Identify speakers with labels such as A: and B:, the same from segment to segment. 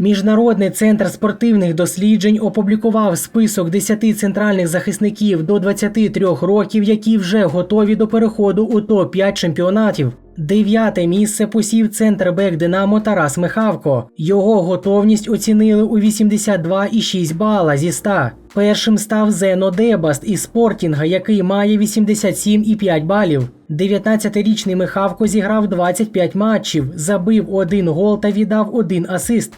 A: Міжнародний центр спортивних досліджень опублікував список 10 центральних захисників до 23 років, які вже готові до переходу у топ-5 чемпіонатів. Дев'яте місце посів центрбек Динамо Тарас Михавко. Його готовність оцінили у 82,6 бала зі 100. Першим став Зено Дебаст із Спортінга, який має 87,5 балів. 19-річний Михавко зіграв 25 матчів, забив один гол та віддав один асист.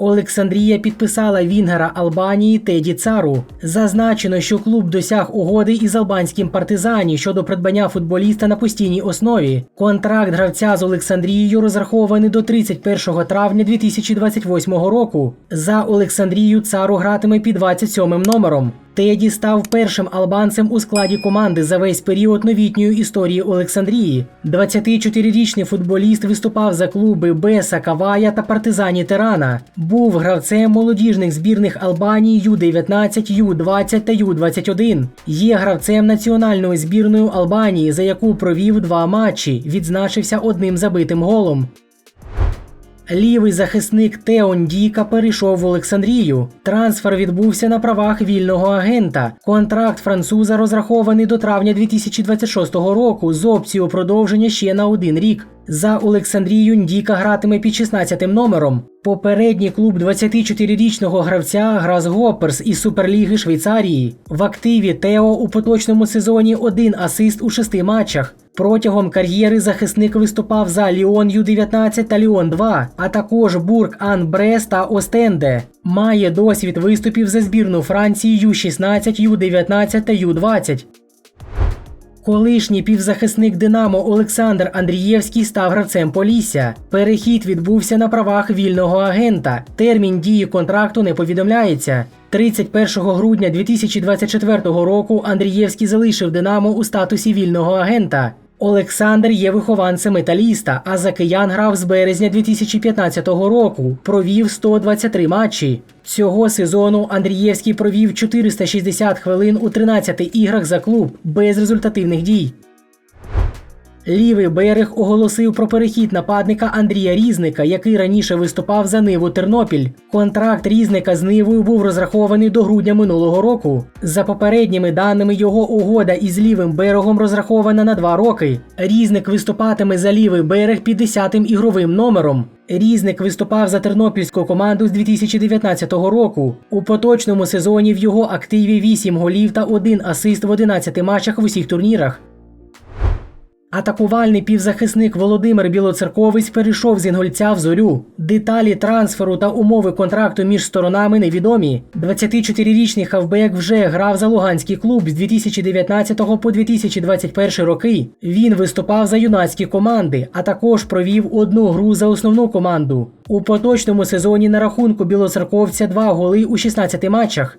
A: Олександрія підписала Вінгера Албанії Теді Цару. Зазначено, що клуб досяг угоди із албанським партизані щодо придбання футболіста на постійній основі. Контракт гравця з Олександрією розрахований до 31 травня 2028 року. За Олександрію Цару гратиме під 27 номером. Теді став першим албанцем у складі команди за весь період новітньої історії Олександрії. 24-річний футболіст виступав за клуби Беса, Кавая та Партизані Тирана. Був гравцем молодіжних збірних Албанії Ю-19, Ю-20 та Ю-21. Є гравцем національної збірної Албанії, за яку провів два матчі. Відзначився одним забитим голом. Лівий захисник Теон Діка перейшов в Олександрію. Трансфер відбувся на правах вільного агента. Контракт француза розрахований до травня 2026 року з опцією продовження ще на один рік. За Олександрію Ndіка гратиме під 16 номером. Попередній клуб 24-річного гравця гра з Гопперс із Суперліги Швейцарії. В активі Тео у поточному сезоні один асист у шести матчах. Протягом кар'єри захисник виступав за Ліон Ю-19 та Ліон 2, а також Бург Ан Брес та Остенде. Має досвід виступів за збірну Франції Ю-16, Ю-19 та Ю-20. Колишній півзахисник Динамо Олександр Андрієвський став гравцем Полісся. Перехід відбувся на правах вільного агента. Термін дії контракту не повідомляється. 31 грудня 2024 року Андрієвський залишив Динамо у статусі вільного агента. Олександр є вихованцем металіста, а за киян грав з березня 2015 року. Провів 123 матчі. Цього сезону Андрієвський провів 460 хвилин у 13 іграх за клуб без результативних дій. Лівий берег оголосив про перехід нападника Андрія Різника, який раніше виступав за Ниву Тернопіль. Контракт Різника з Нивою був розрахований до грудня минулого року. За попередніми даними, його угода із лівим берегом розрахована на два роки. Різник виступатиме за лівий берег під 10-тим ігровим номером. Різник виступав за тернопільську команду з 2019 року. У поточному сезоні в його активі 8 голів та 1 асист в 11 матчах в усіх турнірах. Атакувальний півзахисник Володимир Білоцерковець перейшов з Інгольця в зорю. Деталі трансферу та умови контракту між сторонами невідомі. 24-річний хавбек вже грав за Луганський клуб з 2019 по 2021 роки. Він виступав за юнацькі команди, а також провів одну гру за основну команду. У поточному сезоні на рахунку білоцерковця два голи у 16 матчах.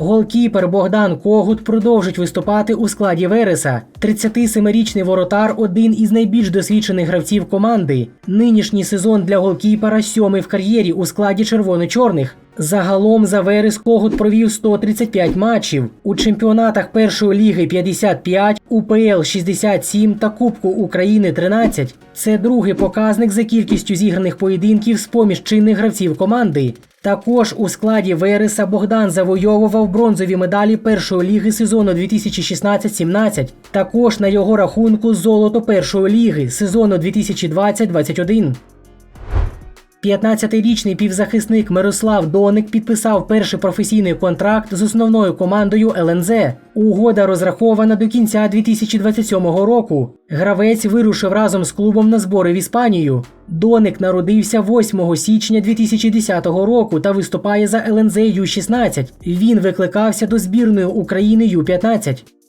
A: Голкіпер Богдан Когут продовжить виступати у складі Вереса. 37-річний воротар один із найбільш досвідчених гравців команди. Нинішній сезон для голкіпера сьомий в кар'єрі у складі червоно-чорних. Загалом за Верес Когут провів 135 матчів. У чемпіонатах першої ліги 55, УПЛ 67 та Кубку України 13. Це другий показник за кількістю зіграних поєдинків з поміж чинних гравців команди. Також у складі Вереса Богдан завойовував бронзові медалі першої ліги сезону 2016-17. Також на його рахунку золото першої ліги сезону 2020-21. 15-річний півзахисник Мирослав Доник підписав перший професійний контракт з основною командою ЛНЗ. Угода розрахована до кінця 2027 року. Гравець вирушив разом з клубом на збори в Іспанію. Доник народився 8 січня 2010 року та виступає за ЛНЗ Ю-16. Він викликався до збірної України Ю-15.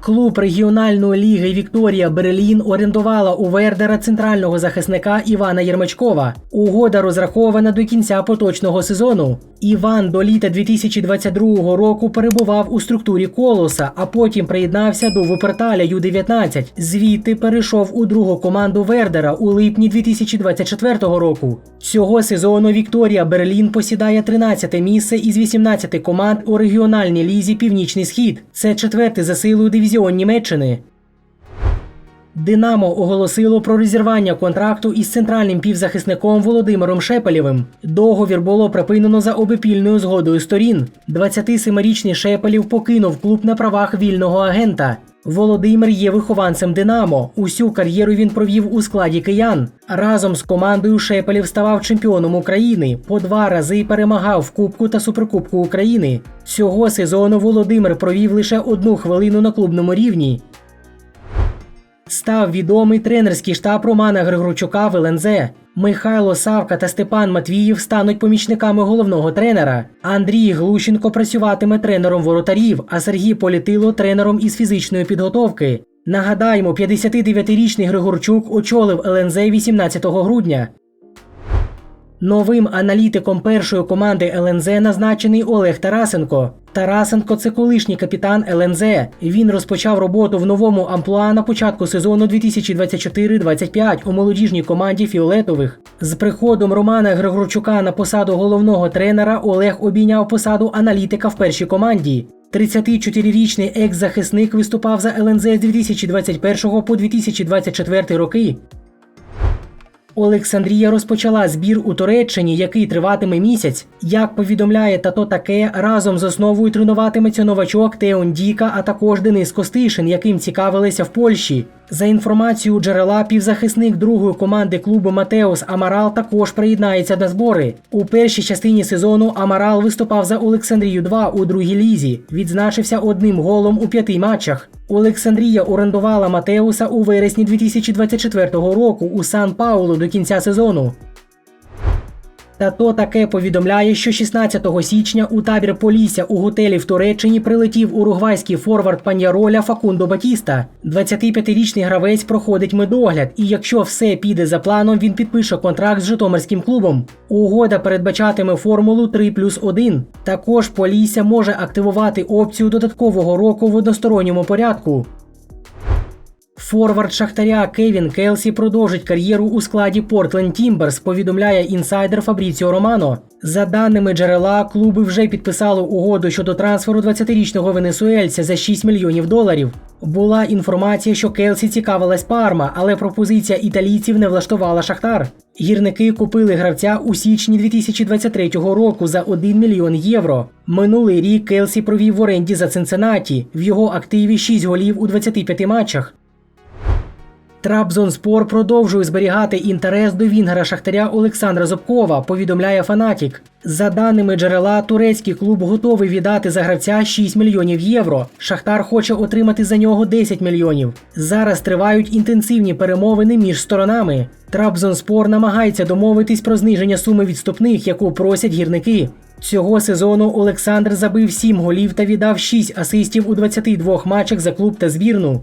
A: Клуб регіональної ліги Вікторія Берлін орендувала у Вердера центрального захисника Івана Єрмачкова. Угода розрахована до кінця поточного сезону. Іван до літа 2022 року перебував у структурі колоса, а потім приєднався до Вуперталя Ю-19. Звідти перейшов у другу команду Вердера у липні 2024 року. Цього сезону Вікторія Берлін посідає 13 місце із 18 команд у регіональній лізі Північний Схід. Це четвертий за силою дивізіон Німеччини. Динамо оголосило про розірвання контракту із центральним півзахисником Володимиром Шепелєвим. Договір було припинено за обопільною згодою сторін. 27-річний Шепелєв покинув клуб на правах вільного агента. Володимир є вихованцем Динамо. Усю кар'єру він провів у складі киян. Разом з командою Шепелів ставав чемпіоном України. По два рази перемагав в Кубку та Суперкубку України. Цього сезону Володимир провів лише одну хвилину на клубному рівні. Став відомий тренерський штаб Романа Григорчука в ЛНЗ. Михайло Савка та Степан Матвіїв стануть помічниками головного тренера. Андрій Глущенко працюватиме тренером воротарів, а Сергій Політило тренером із фізичної підготовки. Нагадаємо, 59-річний Григорчук очолив ЛНЗ 18 грудня. Новим аналітиком першої команди ЛНЗ назначений Олег Тарасенко. Тарасенко це колишній капітан ЛНЗ. Він розпочав роботу в новому амплуа на початку сезону 2024-25 у молодіжній команді Фіолетових. З приходом Романа Григорчука на посаду головного тренера Олег обійняв посаду аналітика в першій команді. 34-річний екс-захисник виступав за ЛНЗ з 2021 по 2024 роки. Олександрія розпочала збір у Туреччині, який триватиме місяць. Як повідомляє тато таке, разом з основою тренуватиметься новачок Теон Діка, а також Денис Костишин, яким цікавилися в Польщі. За інформацією джерела, півзахисник другої команди клубу Матеус Амарал також приєднається до збори. У першій частині сезону Амарал виступав за Олександрію 2 у другій лізі. Відзначився одним голом у п'яти матчах. Олександрія орендувала Матеуса у вересні 2024 року у Сан Паулу до кінця сезону. Та то таке повідомляє, що 16 січня у табір Полісся у готелі в Туреччині прилетів уругвайський форвард паньяроля Факундо Батіста. 25-річний гравець проходить медогляд, і якщо все піде за планом, він підпише контракт з Житомирським клубом. Угода передбачатиме формулу 3 плюс 1. Також Полісся може активувати опцію додаткового року в односторонньому порядку. Форвард Шахтаря Кевін Келсі продовжить кар'єру у складі Портленд Тімберс, повідомляє інсайдер Фабріціо Романо. За даними джерела, клуби вже підписали угоду щодо трансферу 20-річного венесуельця за 6 мільйонів доларів. Була інформація, що Келсі цікавилась Парма, але пропозиція італійців не влаштувала Шахтар. Гірники купили гравця у січні 2023 року за 1 мільйон євро. Минулий рік Келсі провів в оренді за Цинциннаті. В його активі 6 голів у 25 матчах. Трабзонспор продовжує зберігати інтерес до вінгера Шахтаря Олександра Зобкова, повідомляє Фанатік. За даними джерела, турецький клуб готовий віддати за гравця 6 мільйонів євро. Шахтар хоче отримати за нього 10 мільйонів. Зараз тривають інтенсивні перемовини між сторонами. Трабзонспор намагається домовитись про зниження суми відступних, яку просять гірники. Цього сезону Олександр забив 7 голів та віддав 6 асистів у 22 матчах за клуб та збірну.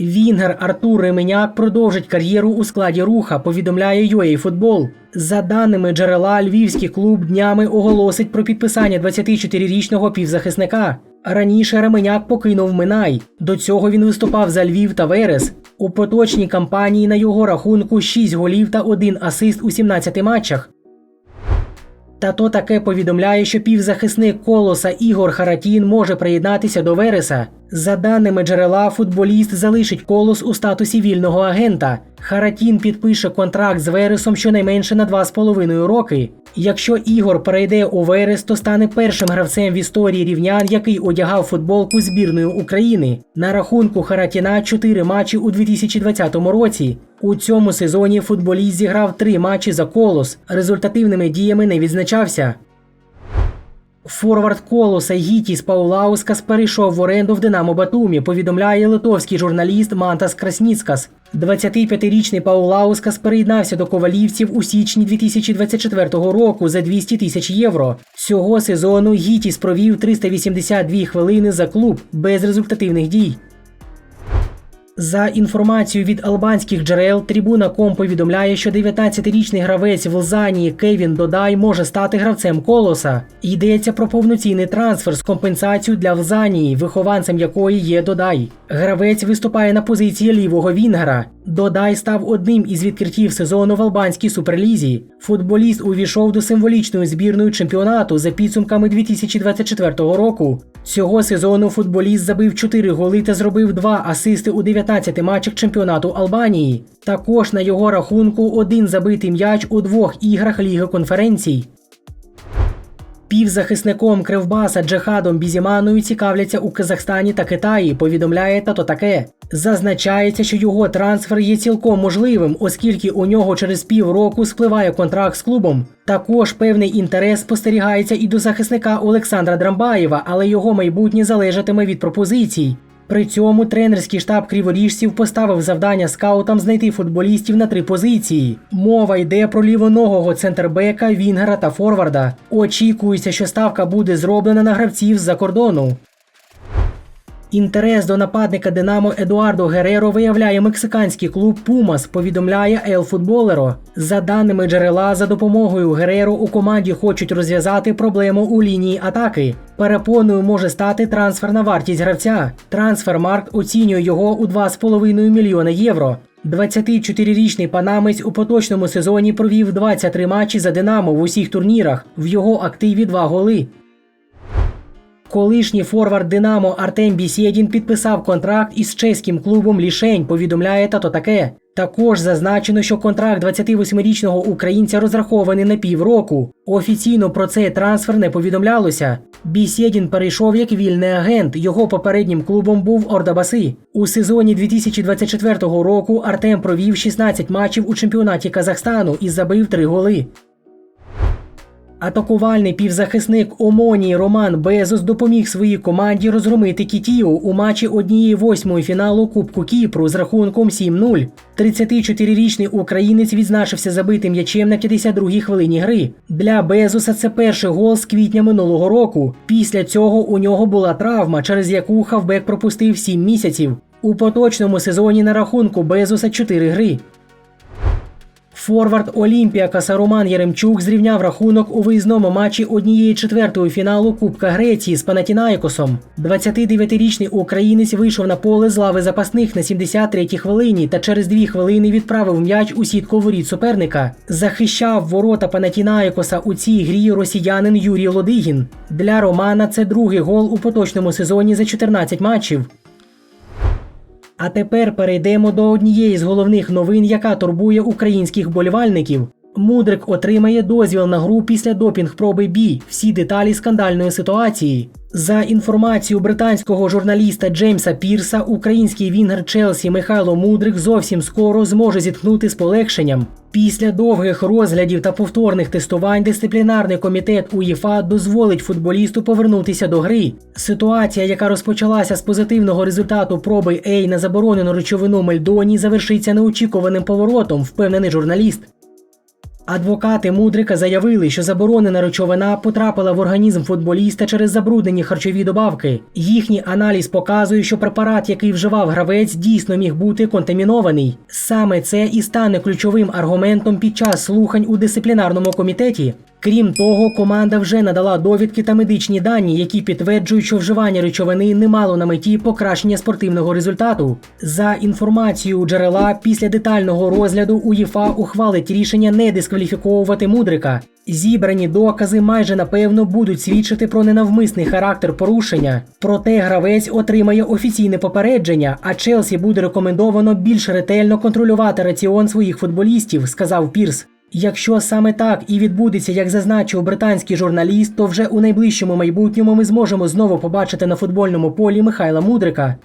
A: Вінгер Артур Ременяк продовжить кар'єру у складі руха, повідомляє UA За даними джерела, львівський клуб днями оголосить про підписання 24-річного півзахисника. Раніше Ременяк покинув Минай. До цього він виступав за Львів та Верес. У поточній кампанії на його рахунку 6 голів та 1 асист у 17 матчах. Та то таке повідомляє, що півзахисник колоса Ігор Харатін може приєднатися до Вереса. За даними джерела, футболіст залишить колос у статусі вільного агента. Харатін підпише контракт з Вересом щонайменше на 2,5 роки. Якщо Ігор перейде у Верес, то стане першим гравцем в історії рівнян, який одягав футболку збірної України. На рахунку Харатіна 4 матчі у 2020 році. У цьому сезоні футболіст зіграв 3 матчі за колос. Результативними діями не відзначався. Форвард колоса Гітіс Паулаускас перейшов в оренду в Динамо Батумі, повідомляє литовський журналіст Мантас Красніцкас. 25-річний Паулаускас переєднався до ковалівців у січні 2024 року за 200 тисяч євро. Цього сезону Гітіс провів 382 хвилини за клуб без результативних дій. За інформацією від албанських джерел, Трибуна.ком повідомляє, що 19-річний гравець в Лзанії Кевін Додай може стати гравцем колоса. Йдеться про повноцінний трансфер з компенсацією для Лзанії, вихованцем якої є Додай. Гравець виступає на позиції лівого Вінгера. Додай став одним із відкриттів сезону в албанській суперлізі. Футболіст увійшов до символічної збірної чемпіонату за підсумками 2024 року. Цього сезону футболіст забив 4 голи та зробив 2 асисти у 19 матчах чемпіонату Албанії. Також на його рахунку один забитий м'яч у двох іграх Ліги конференцій. Півзахисником Кривбаса Джехадом Бізіманою цікавляться у Казахстані та Китаї, повідомляє тато таке. Зазначається, що його трансфер є цілком можливим, оскільки у нього через півроку спливає контракт з клубом. Також певний інтерес спостерігається і до захисника Олександра Драмбаєва, але його майбутнє залежатиме від пропозицій. При цьому тренерський штаб криворіжців поставив завдання скаутам знайти футболістів на три позиції. Мова йде про лівоногого центрбека, Вінгера та Форварда. Очікується, що ставка буде зроблена на гравців з-за кордону. Інтерес до нападника Динамо Едуардо Гереро виявляє мексиканський клуб Пумас, повідомляє Ел Футболеро. За даними джерела, за допомогою Гереро у команді хочуть розв'язати проблему у лінії атаки. Перепоною може стати трансферна вартість гравця. Трансфермарк оцінює його у 2,5 мільйона євро. 24-річний панамець у поточному сезоні провів 23 матчі за Динамо в усіх турнірах. В його активі 2 голи. Колишній форвард Динамо Артем Бісєдін підписав контракт із чеським клубом Лішень, повідомляє тато таке. Також зазначено, що контракт 28-річного українця розрахований на півроку. Офіційно про цей трансфер не повідомлялося. Бісєдін перейшов як вільний агент. Його попереднім клубом був Ордабаси. У сезоні 2024 року Артем провів 16 матчів у чемпіонаті Казахстану і забив 3 голи. Атакувальний півзахисник Омонії Роман Безос допоміг своїй команді розгромити Кітію у матчі однієї восьмої фіналу Кубку Кіпру з рахунком 7-0. 34-річний українець відзначився забитим м'ячем на 52-й хвилині гри. Для Безоса це перший гол з квітня минулого року. Після цього у нього була травма, через яку хавбек пропустив 7 місяців. У поточному сезоні на рахунку Безоса 4 гри. Форвард Олімпіакаса Роман Яремчук зрівняв рахунок у виїзному матчі однієї четвертої фіналу Кубка Греції з Панатінаїкосом. 29-річний українець вийшов на поле з лави запасних на 73-й хвилині та через дві хвилини відправив м'яч у сітку воріт суперника. Захищав ворота Панатінаїкоса у цій грі росіянин Юрій Лодигін. Для Романа це другий гол у поточному сезоні за 14 матчів. А тепер перейдемо до однієї з головних новин, яка турбує українських болівальників. Мудрик отримає дозвіл на гру після допінг-проби бій. Всі деталі скандальної ситуації. За інформацією британського журналіста Джеймса Пірса, український вінгер Челсі Михайло Мудрик зовсім скоро зможе зіткнути з полегшенням. Після довгих розглядів та повторних тестувань дисциплінарний комітет УЄФА дозволить футболісту повернутися до гри. Ситуація, яка розпочалася з позитивного результату проби Ей на заборонену речовину Мельдоні, завершиться неочікуваним поворотом, впевнений журналіст. Адвокати Мудрика заявили, що заборонена речовина потрапила в організм футболіста через забруднені харчові добавки. Їхній аналіз показує, що препарат, який вживав гравець, дійсно міг бути контамінований. Саме це і стане ключовим аргументом під час слухань у дисциплінарному комітеті. Крім того, команда вже надала довідки та медичні дані, які підтверджують, що вживання речовини не мало на меті покращення спортивного результату. За інформацією джерела, після детального розгляду УЄФА ухвалить рішення не дискваліфіковувати мудрика. Зібрані докази майже напевно будуть свідчити про ненавмисний характер порушення. Проте гравець отримає офіційне попередження, а Челсі буде рекомендовано більш ретельно контролювати раціон своїх футболістів, сказав Пірс. Якщо саме так і відбудеться, як зазначив британський журналіст, то вже у найближчому майбутньому ми зможемо знову побачити на футбольному полі Михайла Мудрика.